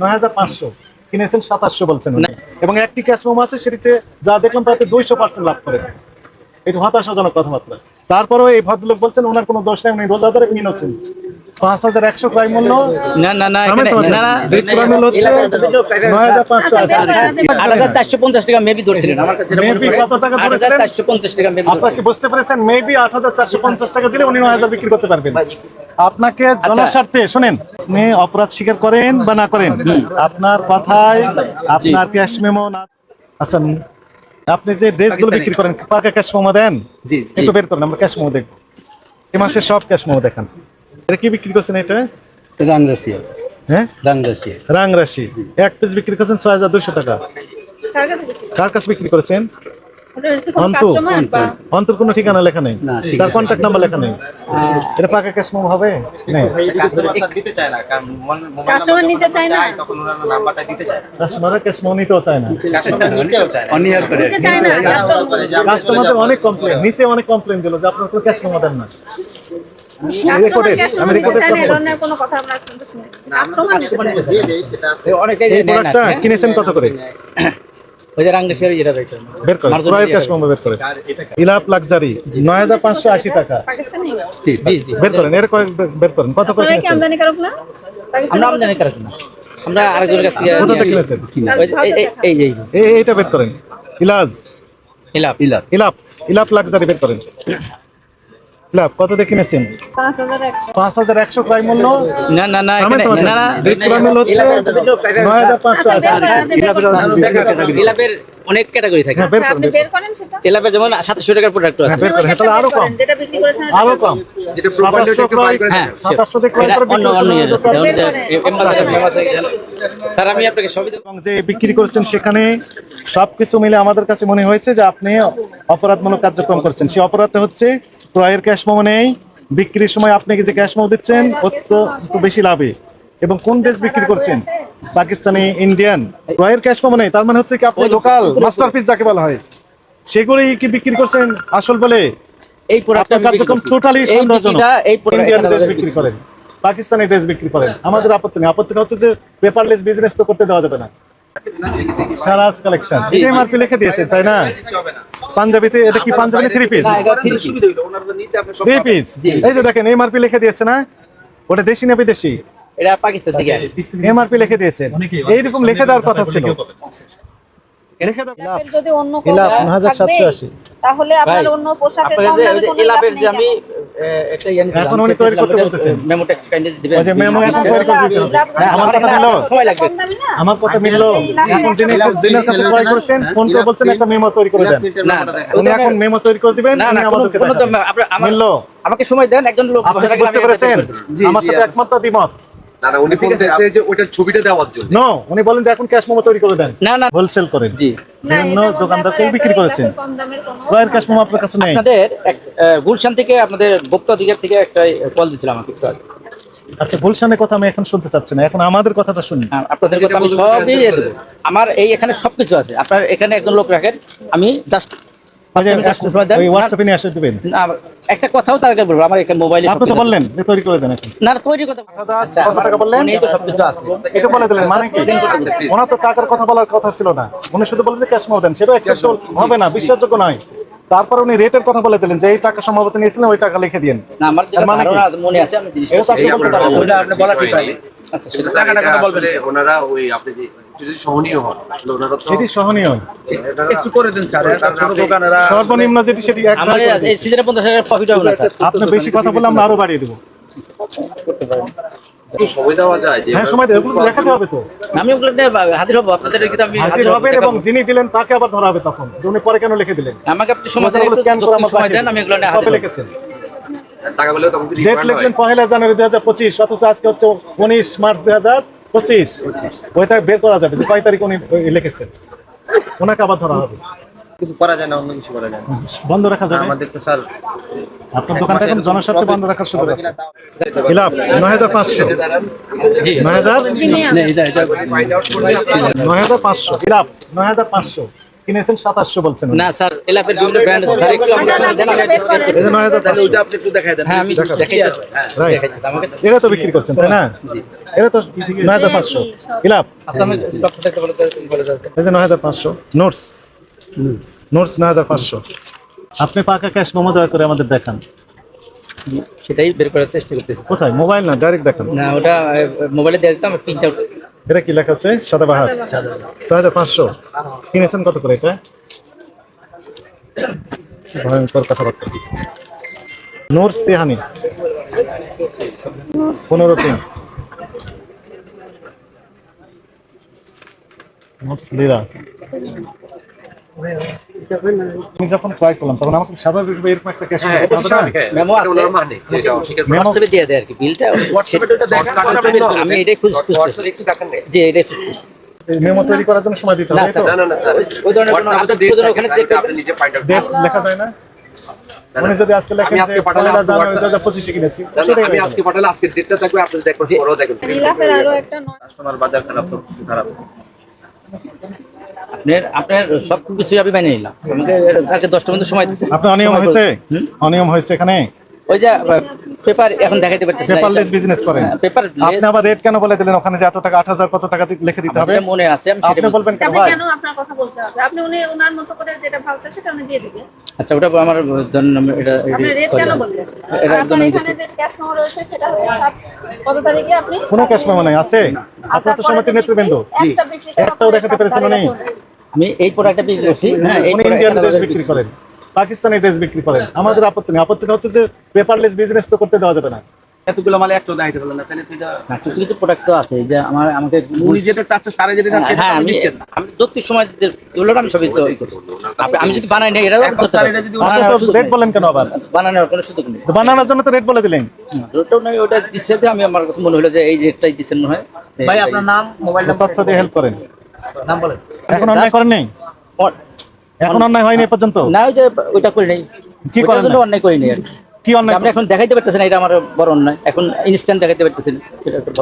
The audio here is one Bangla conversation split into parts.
নয় হাজার পাঁচশো। কিনেছেন সাতাশশো বলছেন এবং একটি ক্যাশ মোম আছে, সেটিতে যা দেখলাম তাতে দুইশো পার্সেন্ট লাভ করে। একটু হতাশাজনক কথাবার্তা। তারপরেও এই ভদ্রলোক বলছেন ওনার কোনো দোষ নেই উনি রোজাদার ইনোসেন্ট। পাঁচ হাজার একশো ক্রাইম মূল্য না না না চারশো পঞ্চাশ টাকা মেবি ধরছিলেন। আমার কাছে যেটা Maybe পড়ে। কত টাকা ধরেছিলেন? চারশো পঞ্চাশ টাকা আপনারা কি বুঝতে পেরেছেন? মেবি আট হাজার চারশো পঞ্চাশ টাকা দিলে উনি নয় হাজার বিক্রি করতে পারবেন। আপনাকে আচ্ছা। জনস্বার্থে শুনেন আপনি অপরাধ স্বীকার করেন বা না করেন আপনার কথায় আপনার ক্যাশ মেমো না আচ্ছা আপনি যে ড্রেসগুলো বিক্রি করেন পাকা ক্যাশ মোমো দেন। একটু বের করেন আমরা ক্যাশ মোমো দেখব। এই মাসে সব ক্যাশ মোমো দেখান। এটা কি বিক্রি করছেন এটা? রাংরাশি হ্যাঁ? রাংরাশি রাংরাশি এক পিস বিক্রি করছেন ছয় হাজার দুশো টাকা। কার কাছে বিক্রি করেছেন? বা অন্তর কোনো ঠিকানা লেখা নেই। তার কন্ট্যাক্ট নাম্বার লেখা নেই। এটা পাকা ক্যাশ মেমো হবে কাস্টমাররা ক্যাশ মেমো নিতেও চায় না। কাস্টমারদের অনেক কমপ্লেন নিচে অনেক কমপ্লেন দিল যে আপনার কোনো ক্যাশ মেমো দেন না। হ্যাঁ? কিনেছেন কত করে? ওই যে রাং যেটা রয়েছে বের করে মার্জিন ক্যাশ মেমো বের করে ইলাপ লাক্সারি নয় হাজার পাঁচশো আশি টাকা। পাকিস্তানি জি জি জি। বের করেন এর কয়েক বের করেন কত করে কিনেছেন? আমদানি কারক না? আমরা আমদানি কারক না। আমরা আরেকজনের কাছ থেকে কোথা থেকে কিনেছেন? এই- এই- এই যে এই যে। এই এইটা বের করেন। ইলাজ। ইলাপ। ইলাপ। ইলাপ। ইলাপ লাক্সারি বের করেন। ইলাপ কত দিয়ে কিনেছেন? পাঁচ হাজার একশো। ক্রয় মূল্য? না না না না না বিক্রয় মূল্য হচ্ছে নয় হাজার পাঁচশো আচ্ছা অনেক ক্যাটাগরি থাকে। হ্যাঁ আচ্ছা, করেন আপনি বের করেন। সেটা। তেলাপের যেমন সাতশো টাকার প্রোডাক্ট আছে। বের করেন হ্যাঁ, তাহলে আরও কম। করেন, যেটা বিক্রি করেছেন আরও কম। করেন। সাতাশশো ক্রয় সাতাশশো দিয়ে ক্রয় করে বিক্রি করছেন আছে। 9,400 যেমন যে এম বাজারে famous গেছে। স্যার আমি আপনাকে সবই দেবো। যে বিক্রি করেছেন সেখানে সবকিছু মিলে আমাদের কাছে মনে হয়েছে যে আপনি অপরাধমূলক কার্যক্রম করছেন। সেই অপরাধটা হচ্ছে ক্রয়ের ক্যাশ মেমো নেই। বিক্রির সময় আপনি যে ক্যাশ মেমো দিচ্ছেন অত্যন্ত বেশি লাভে। এবং কোন ড্রেস বিক্রি করছেন? পাকিস্তানি ইন্ডিয়ান ক্রয়ের ক্যাশ মেমো নেই। তার মানে হচ্ছে কি আপনি লোকাল মাস্টারপিস যাকে বলা হয় সেগুলোই কি বিক্রি করছেন আসল বলে? এই প্রোডাক্টটা আপনার কার্যক্রম টোটালি সন্দেহজনক। ইন্ডিয়ান ড্রেস বিক্রি করেন। পাকিস্তানি ড্রেস বিক্রি করেন। আমাদের আপত্তি নেই। আপত্তি হচ্ছে যে পেপারলেস বিজনেস তো করতে দেওয়া যাবে না। সারাজ কালেকশন। জি। এমআরপি লিখে দিয়েছেন তাই না? কিছু হবে না। পাঞ্জাবিতে এটা কি Punjabi three piece three piece এই যে দেখেন এই এমআরপি লিখে দিয়েছে না? ওটা দেশি না বিদেশি? এটা পাকিস্তান থেকে আসে। এমআরপি লিখে দিয়েছেন এইরকম লিখে দেওয়ার কথা ছিল। যদি অন্য। তাহলে আপনার অন্য পোশাকের দামে আমি একটা এখন উনি তৈরি করতে বলতেছেন। মেমোটা কাইন্ডলি দিবেন। যে মেমো এখন তৈরি করে দিতে হবে হ্যাঁ, আমার কথা মিললো সময় লাগবে। কম দামি না? আমার কথা মিললো। এখন যিনি যিনার কাছে ক্রয় করছেন ফোন করে বলছেন একটা মেমো তৈরি করে দেন। না, উনি এখন মেমো তৈরি করে দিবেন না আমাদেরকে মিললো। আমাকে সময় দেন একজন লোক বুঝতে পেরেছেন। আমার সাথে একমাত্র দ্বিমত? না না উনি বলতেছে যে ওইটা ছবিটা দেওয়ার জন্য। নো উনি বলেন যে এখন ক্যাশ মোমো তৈরি করে দেন। না না। হোলসেল করেন। জি। বিভিন্ন দোকানদারকে বিক্রি করেছেন। ইলাপের কম দামের কোনো- ক্রয়ের ক্যাশ মোমো আপনার কাছে নেই। আপনাদের গুলশান থেকে আপনাদের বক্তা দিকের থেকে একটা কল দিয়েছিলাম আমাকে একটু আগে। আচ্ছা গুলশানের কথা আমি এখন শুনতে চাচ্ছি না। এখন আমাদের কথাটা শুনি। হ্যাঁ, আপনাদের কথা আমি সবই আমার এই এখানে সবকিছু আছে। আপনার এখানে একজন লোক রাখেন। আমি জাস্ট একটা কথাও তাদেরকে বলব আমার এখানে মোবাইলে আপনি তো বললেন যে তৈরি করে দেন না না, তৈরি কথা হাজার কত টাকা বললেন? উনি তো সবকিছু আছে। এটা বলে দিলেন মানে কি? ওনার তো টাকার কথা বলার কথা ছিল না। উনি শুধু বলেন যে ক্যাশ মোমো দেন সেটা অ্যাকসেপ্ট হবে না বিশ্বাসযোগ্য নয়। তারপর উনি রেটের কথা বলে দিলেন যে এই টাকা সম্ভবত নিয়েছিলেন ওই টাকা লিখে দিন না আমার মানে আছে আমি জিনিসটা আপনি বলতে পারবেন। আচ্ছা সেটা এটা আসলে ওনারা ওই আপনি যে একটু যদি সহনীয় হন আসলে ওনারা তো সেটি সহনীয়। একটু করে দেন স্যার ছোট দোকানেরা সর্বনিম্ন যেটি সেটি এক আমার এই সিজনে পঞ্চাশ হাজার প্রফিট হবে না স্যার আপনি বেশি কথা বললে আমরা আরও বাড়িয়ে দেবো। একটু সময় দেওয়া যায় যে হ্যাঁ সময় এগুলো দেখাতে হবে তো। আমি ওগুলো হাজির হব আপনাদের কিন্তু আমি হাজির হবেন এবং যিনি দিলেন তাকে আবার ধরা হবে তখন। উনি পরে কেন লিখে দিলেন? আমাকে আপনি সময় দেন স্ক্যান করে যতটুকু সময় দেন আমি এগুলো নিয়ে হাজির লিখেছেন? টাকাগুলো তখন ডেট লিখলেন পহেলা জানুয়ারি দুই হাজার পঁচিশ অথচ আজকে হচ্ছে উনিশ মার্চ দুই হাজার পঁচিশ ওইটা বের করা যাবে যে কয় তারিখ উনি লিখেছেন ওনাকে আবার ধরা হবে কিছু করা যায় না অন্য কিছু করা যায় বন্ধ রাখা যাবে আমাদের তো স্যার আপনার দোকানটা এখন জনস্বার্থে বন্ধ রাখার সুযোগ আছে তাও- নয় হাজার পাঁচশো নয় হাজার নয় হাজার পাঁচশো খিলাফ নয় হাজার পাঁচশো কিনেছেন সাতাশশো বলছেন না স্যার এলাপের বিভিন্ন ব্র্যান্ড স্যার একটু আপনি একটু দেখাই দেন। হ্যাঁ আমি আমাকে এটা তো বিক্রি করছেন তাই না? এটা তো নয় হাজার পাঁচশো। ইলাপ। এই যে নয় হাজার পাঁচশো। নোটস। নোটস। নয় হাজার পাঁচশো। আপনি পাকা ক্যাশ মোমো দয়া করে আমাদের দেখান। সেটাই বের করার চেষ্টা করতেছি। কোথায়? মোবাইল না? ডাইরেক্ট দেখান। না ওটা মোবাইলে দেওয়া যেত আমার প্রিন্ট আউট এটা কি লেখা আছে? সাদা বাহার। ছয় হাজার পাঁচশো। কিনেছেন কত করে এটা? ভয়ঙ্কর কথাবার্তা। নোটস তেহানি পনেরো তিন। নোটস লিরা আমি যখন ট্রাই করলাম তখন আমাকে স্বাভাবিকভাবে এরকম একটা ক্যাশ স্বাভাবিক, হ্যাঁ। মেমো আছে? মেমো- হোয়াটসঅ্যাপে দিয়ে দেয় আর কি বিলটা হোয়াটসঅ্যাপে আমি এটাই খুঁজ একটু দেখান। যে এটাই মেমো তৈরি করার জন্য সময় দিতে হবে না, না, না, স্যার। ওই ধরনের কোনো হোয়াটসঅ্যাপে ওখানে check আপনি নিজে ডেট করুন। লেখা যায় না? উনি যদি আজকে লেখেন আমি আজকে পাঠালে আজকে পঁচিশে কিনেছি আমি আজকে পাঠালে আজকের ডেটটা থাকবে আপনি দেখবেন পরেও দেখবেন কাস্টমার বাজার খারাপ সব কিছু খারাপ। আপনার আপনার সব কিছু আমি মেনে নিলাম। আমাকে কালকে দশটা পর্যন্ত সময় দিচ্ছে। আপনার অনিয়ম হয়েছে? অনিয়ম হয়েছে এখানে? ওই যে পেপার এখন দেখাইতে পারতেছি পেপারলেস বিজনেস করেন। পেপার আপনি আবার রেট কেন বলে দিলেন? ওখানে যে এত টাকা আট হাজার কত টাকা লিখে দিতে হবে? মনে আছে আমি আপনি বলবেন কেন? ভাই। কেন আপনার কথা বলতে হবে? আপনি উনি ওনার মতো করে যেটা ভাবছেন সেটা উনি দিয়ে দিবেন আচ্ছা ওটা আমার এটা আপনি রেট কেন বললেন? এটা একদম এখানে যে ক্যাশ মেমো রয়েছে সেটা হচ্ছে কত তারিখে আপনি কোনো ক্যাশ মেমো নাই আছে? আপনার তো সমিতির নেতৃবৃন্দ। একটা একটাও দেখাতে পেরেছেন উনি। আমি এই প্রোডাক্টটা বিক্রি করছি হ্যাঁ এই উনি ইন্ডিয়ান টা বিক্রি করেন। পাকিস্তানি ড্রেস বিক্রি করেন। আমাদের আপত্তি নেই। আপত্তি হচ্ছে যে পেপারলেস বিজনেস তো করতে দেওয়া যাবে না। এতগুলো মালে একটাও দেখাইতে পারলেন না তাহলে তুই না কিছু কিছু প্রোডাক্ট তো আছে যে আমার আমাকে উনি যেটা চাচ্ছে যেটা চাচ্ছে হ্যাঁ আপনি আমি দিচ্ছেন আমি যৌক্তিক সময় যে আমি সবই তো ই করছি। আপনি- আমি যদি বানাই না এটা এখন স্যার এটা যদি রেট বলেন কেন আবার? বানানোর কোনো সুযোগ নেই। বানানোর জন্য তো রেট বলে দিলেন। ওটা দিচ্ছে যে আমি আমার কাছে মনে হলো যে এই রেটটাই দিচ্ছেন মনে হয়। ভাই আপনার নাম মোবাইল তথ্য দিয়ে হেল্প করেন। নাম বলেন। এখন অন্যায় করেন নেই? এখন অন্যায় হয়নি এ পর্যন্ত? না ওই যে ওইটা করি নাই। কি জন্য অন্যায় করি নাই কি। অন্যায় আপনি এখন দেখাইতে পারতেছেন এটা আমার বড় অন্যায়। এখন ইনস্ট্যান্ট দেখাইতে পারতেছেন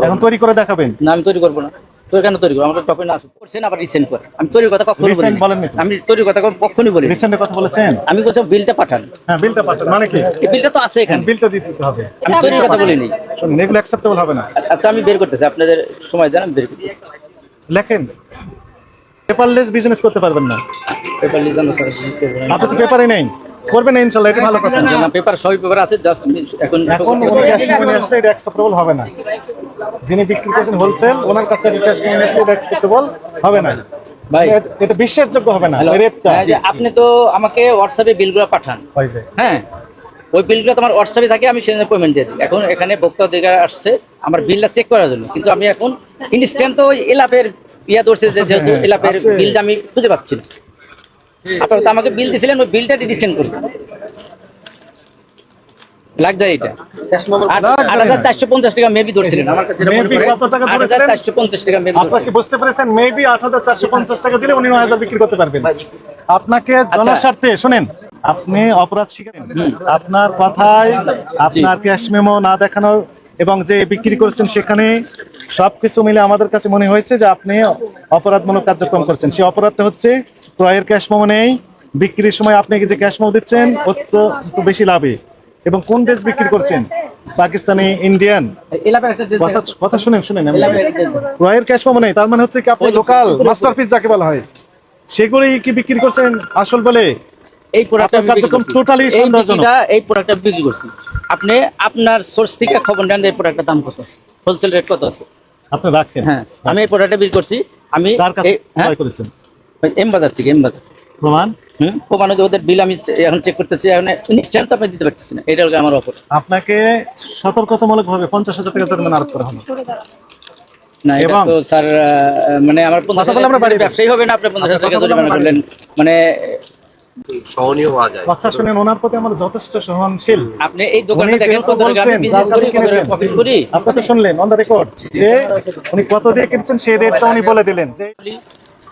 এখন তৈরি করে দেখাবেন? না আমি তৈরি করব না। তো কেন তৈরি করব? আমার ডকুমেন্ট আছে। করছেন আবার রিসেন্ট করে। আমি তৈরির কথা কখনো বলিনি। আমি তৈরির কথা কখনোই বলি রিসেন্টের কথা বলেছেন? আমি বলছি বিলটা পাঠান। হ্যাঁ বিলটা পাঠান। মানে কি? বিলটা তো আছে এখানে। বিলটা দিতে হবে। আমি তৈরির কথা বলিনি। শুনুন এগুলো অ্যাকসেপ্টেবল হবে না। আচ্ছা আমি বের করতেছি। আপনাদের সময় দেন আমি বের করতেছি। লেখেন। পেপারলেস বিজনেস করতে পারবেন না। Paper sir. আপনি তো পেপারই নেই। করবেন না ইনশাল্লাহ এটা ভালো কথা। না পেপার সবই পেপার আছে জাস্ট এখন এখন ক্যাশ কিনে আসলে এটা অ্যাকসেপ্টেবল হবে না। যিনি বিক্রি করছেন হোলসেল ওনার কাছ থেকে ক্যাশ কিনে আসলে এটা অ্যাকসেপ্টেবল হবে না। ভাই। এটা- বিশ্বাসযোগ্য হবে না রেটটা হ্যাঁ, আপনি তো আমাকে হোয়াটসঅ্যাপে বিলগুলো পাঠান। হয়ে হ্যাঁ ওই বিলগুলো তোমার হোয়াটসঅ্যাপে থাকে আমি সেখানে পেমেন্ট দিয়ে দিই। এখন এখানে ভোক্তা অধিকার আসছে আমার বিলটা চেক করার জন্য। কিন্তু আমি এখন ইনস্ট্যান্ট তো ওই এলাপের ইয়া ধরছে যে যেহেতু হ্যাঁ, এলাপের বিলটা আমি খুঁজে পাচ্ছি না। আপনারা তো আমাকে বিল দিয়েছিলেন ওই বিলটা ডিসেন্ড করুন। লাগছে এটা আট আট হাজার চারশো পঞ্চাশ টাকা মেবি ধরছিলেন। আমার কাছে যেটা Maybe পড়ে, কত টাকা আট হাজার চারশো পঞ্চাশ টাকা মেবি আপনারা বুঝতে পেরেছেন? মেবি আট হাজার চারশো পঞ্চাশ টাকা দিলে উনি নয় হাজার বিক্রি করতে পারবেন। আপনাকে জনস্বার্থে শোনেন আপনি অপরাধ স্বীকার আপনার কথায় আপনার ক্যাশ মেমো না দেখানোর এবং যে বিক্রি করছেন সেখানে সবকিছু মিলে আমাদের কাছে মনে হয়েছে যে আপনি অপরাধমূলক কার্যক্রম করছেন। সেই অপরাধটা হচ্ছে ক্রয়ের ক্যাশ মেমো নেই। বিক্রির সময় আপনি যে ক্যাশ মেমো দিচ্ছেন অত্যন্ত বেশি লাভে। এবং কোন দেশ বিক্রি করছেন? পাকিস্তানি ইন্ডিয়ান কথা শুনেন শুনেন আমি এলাকার একটা dress দেখাও। রয়ের ক্যাশ পাবো নেই তার মানে হচ্ছে কি আপনি লোকাল মাস্টারপিস যাকে বলা হয় সেগুলি কি বিক্রি করছেন আসল বলে? এই প্রোডাক্টটা কার্যক্রম এই সন্দেহজনক। এই প্রোডাক্টটা বিক্রি করছি। আপনি আপনার সোর্স থেকে খবর নেন এই প্রোডাক্টের দাম কত হোলসেল রেট কত আছে? আপনি রাখেন। হ্যাঁ আমি এই প্রোডাক্টটা বিক্রি করছি। আমি তার কাছে ক্রয় করেছেন? এম বাজার থেকে এম বাজার প্রমাণ? হুম? প্রমাণ ওদের বিল আমি এখন চেক করতেছি এখন নিশ্চয় তো আপনি দিতে পারতেছি না এটা হলো আমার অফার আপনাকে সতর্কতামূলক ভাবে পঞ্চাশ হাজার টাকা জরিমানা আরোপ করা হলো না এটা তো স্যার মানে আমার কথা বলে আমরা বাড়িয়ে ব্যবসায়ী হবে না আপনি পঞ্চাশ হাজার টাকা জরিমানা করলেন। মানে সহনীয় হওয়া যায়। কথা শুনেন ওনার প্রতি আমরা যথেষ্ট সহনশীল। আপনি এই দোকানে দেখেন কত আমি বিজনেস করি কাছে প্রফিট করি। আপনি তো শুনলেন অন দ্য রেকর্ড যে উনি কত দিয়ে কিনছেন সেই রেটটা উনি বলে দিলেন। যে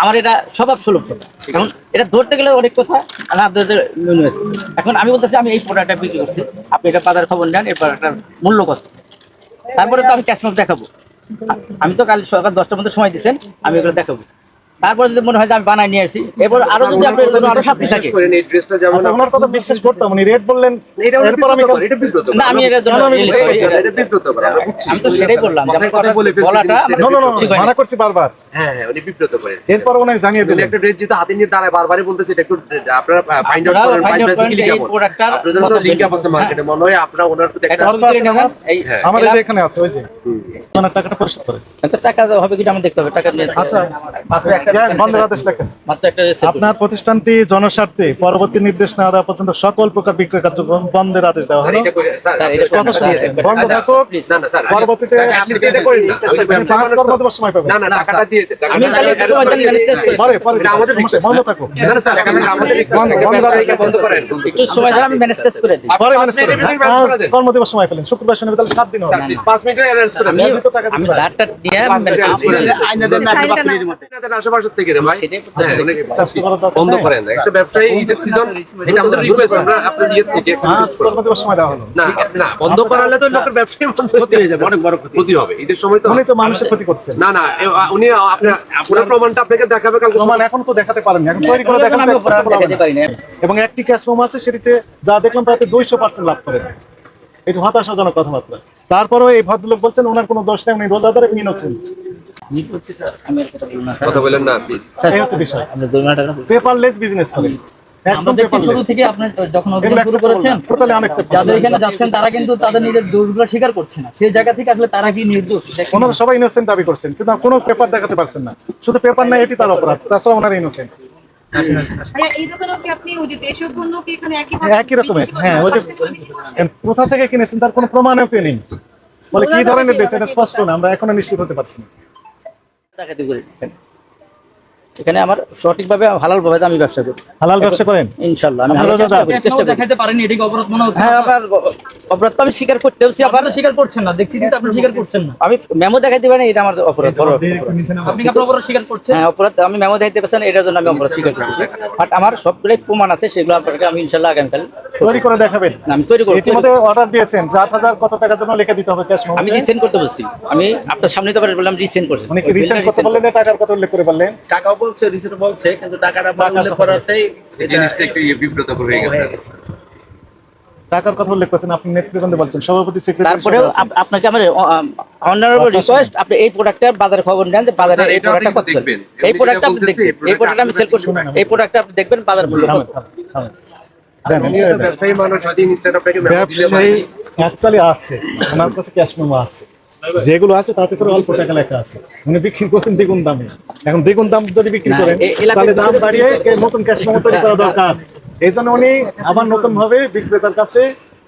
আমার এটা স্বভাব সুলভ কথা এখন এটা ধরতে গেলে অনেক কথা এখন আমি বলতেছি, আমি এই প্রোডাক্টটা বিক্রি করছি। আপনি এটা বাজার খবর নেন এই প্রোডাক্টটার মূল্য কত। তারপরে তো আমি ক্যাশ দেখাবো। আমি তো কাল সকাল দশটার মধ্যে সময় দিচ্ছেন আমি এগুলো দেখাবো। তারপরে যদি মনে হয় যে আমি বানাই নিয়ে আসি এরপর আরও যদি আপনার জন্য আরও শাস্তি থাকে। বিশ্বাস করেন এই ড্রেসটা যেমন আচ্ছা ওনার কথা বিশ্বাস করতাম উনি রেট বললেন এরপর আমি। না আমি জন্য আমি তো সেটাই বললাম যে কথা বলে বলাটা নো নো নো ঠিক হয়নি। মানা করছি বারবার। হ্যাঁ হ্যাঁ উনি বিব্রত করেন এরপর ওনাকে জানিয়ে দিলেন। একটা ড্রেস যেটা হাতে নিয়ে দাঁড়ায় বারবারই বলতেছে এটা একটু আপনারা ফাইন্ড আউট করেন ফাইন্ড out করেন এই কেমন। আপনাদের তো লিংক আছে মার্কেটে মনে হয় আপনারা ওনার প্রতি একটা এটা অর্থ আছে না আমার? এই হ্যাঁ। আমার এই যে এখানে আছে ওই যে ওনার টাকাটা পরিশোধ করে। টাকা হবে কিনা আমি দেখতে হবে টাকা নিয়ে আচ্ছা। মাত্র একটা হ্যাঁ, আপনার প্রতিষ্ঠানটি জনস্বার্থে পরবর্তী নির্দেশ না দেওয়া পর্যন্ত সকল প্রকার বিক্রয় কার্যক্রম বন্ধের আদেশ দেওয়া একবার- বন্ধ থাকুক। please। না না স্যার পরবর্তীতে পাঁচ কর্মদিবস সময় বন্ধ থাকুক। কর্মদিবস পেলেন শুক্রবার শনিবার তাহলে সাত দিন হবে। স্যার প্লিজ 5 মিনিটে অ্যারেঞ্জ করে আমি দেন এর ভিতর টাকা আমি দিতে হবে। দাঁড়টা নিয়ে আমি পাঁচ manage মিনিট করে দিই। আইনা দেন না আপনি পাঁচ মিনিটের মধ্যে আপনাদের আশেপাশে থেকে রে ভাই হ্যাঁ বন্ধ করেন একটা ব্যবসায়ী ঈদের সিজন এটা আমাদের রিকোয়েস্ট আমরা আপনার থেকে সময় দেওয়া হলো। না না বন্ধ করালে তো লোকের ব্যবসায়ী ক্ষতি হয়ে যাবে অনেক বড় ক্ষতি। ক্ষতি হবে ঈদের সময় তো উনি তো মানুষের ক্ষতি করছেন না না উনি আপনার পুরো প্রমাণটা আপনাকে দেখাবে কালকে প্রমাণ এখন তো দেখাতে পারেন এখন তৈরি করে দেখাতে আমি দেখাতে পারি না। এবং একটি ক্যাশ মোম আছে সেটিতে যা দেখলাম তাতে দুইশো পার্সেন্ট লাভ করে। একটু হতাশাজনক কথাবার্তা। তারপরেও এই ভদ্রলোক বলছেন ওনার কোনো দোষ নেই উনি রোজাদার ইনোসেন্ট আমি বলছি স্যার আমি আর কথা বলব না স্যার কথা বলেন না প্লিজ এই হচ্ছে বিষয়। আপনি জরিমানা পেপারলেস বিজনেস করেন একদম শুরু থেকে আপনি যখন অভিযান শুরু করেছেন না, totally যাদের এখানে যাচ্ছেন তারা কিন্তু তাদের নিজের দোষগুলো স্বীকার করছে না। সেই জায়গা থেকে আসলে তারা কি নির্দোষ? ওনারা সবাই ইনোসেন্ট দাবি করছেন কিন্তু কোনো পেপার দেখাতে পারছেন না। শুধু পেপার না এটি তার অপরাধ। তাছাড়া ওনারা ইনোসেন্ট ভাইয়া এই দোকানেও কি আপনি ওই যে দেশীয় পণ্য কি এখানে একই রকমের। হ্যাঁ ওই যে কোথা থেকে কিনেছেন তার কোনো প্রমাণও নেই। বলে কি ধরনের ড্রেস এটা স্পষ্ট না আমরা এখনও নিশ্চিত হতে পারছি না। ডাকাতি করি এখানে। আমার সঠিকভাবে হালাল ভাবে আমি ব্যবসা করি। হালাল ব্যবসা করেন? ইনশাল্লাহ আমি হালাল? চেষ্টা করি, চেষ্টা করি। দেখাতে পারেনি এটাকে অপরাধ মনে হচ্ছে। হ্যাঁ আমার অপরাধ তো আমি স্বীকার করতে হচ্ছে আবার স্বীকার করছেন না দেখছি কিন্তু আপনি স্বীকার করছেন না। আমি মেমো দেখাইতে পারি না, এটা আমার অপরাধ বড় আপনি কি আপনার অপরাধ স্বীকার করছেন? হ্যাঁ অপরাধ আমি মেমো দেখাইতে পারছি না এটার জন্য আমি অপরাধ স্বীকার করতেছি। বাট আমার সবগুলোই প্রমাণ আছে সেগুলো আপনাকে আমি ইনশাল্লাহ আগামীকাল তৈরি করে দেখাবেন। না, আমি তৈরি করব। ইতিমধ্যে অর্ডার দিয়েছেন যে আট হাজার কত টাকার জন্য লিখে দিতে হবে ক্যাশ আমি রিসেন্ট করতে বলছি। আমি আপনার সামনে তো বললাম রিসেন্ট করছি উনি কি রিসেন্ট করতে বললেন টাকার কথা উল্লেখ করে বললেন? টাকাও বলছে রিসিট বলছে কিন্তু টাকাটা টাকার উল্লেখ করা আছে এই জিনিসটা একটু ইয়ে বিব্রত হয়ে গেছে। টাকার কথা উল্লেখ করছেন আপনি নেতৃবৃন্দে বলছেন। সভাপতি সেক্রেটারি তারপরেও আপনাকে আমার অনারেবল আচ্ছা, রিকোয়েস্ট আপনি এই বাজারে খবর নেন যে বাজারে এই এটাও প্রোডাক্টটা কত দেখবেন। এই প্রোডাক্টটা যেটা আপনি দেখবেন এই এই প্রোডাক্ট আমি সেল করছি এই প্রোডাক্টটা আপনি দেখবেন বাজার মূল্য কত। দেন উনি তো ব্যবসায়ী মানুষ হয়তো আপনাকে ব্যবসায়ী অ্যাকচুয়ালি আছে। ওনার কাছে ক্যাশ মেমো আছে। যেগুলো আছে তাতে করে অল্প টাকা লেখা আছে। উনি বিক্রি করছেন দ্বিগুণ দামে। এখন দ্বিগুণ দাম যদি বিক্রি করেন তাহলে দাম বাড়িয়ে নতুন ক্যাশ মেমো তৈরি করা দরকার। এই জন্য উনি আবার নতুন ভাবে বিক্রেতার কাছে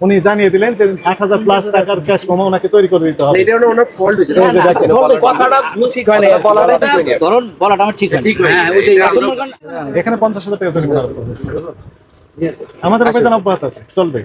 উনি জানিয়ে দিলেন যে আট হাজার প্লাস টাকার ক্যাশ মেমো ওনাকে তৈরি করে দিতে হবে। হয় হ্যাঁ, এখন মনে পঞ্চাশ হাজার টাকা জরিমানা করা আমাদের অভিযান অব্যাহত আছে চলবে।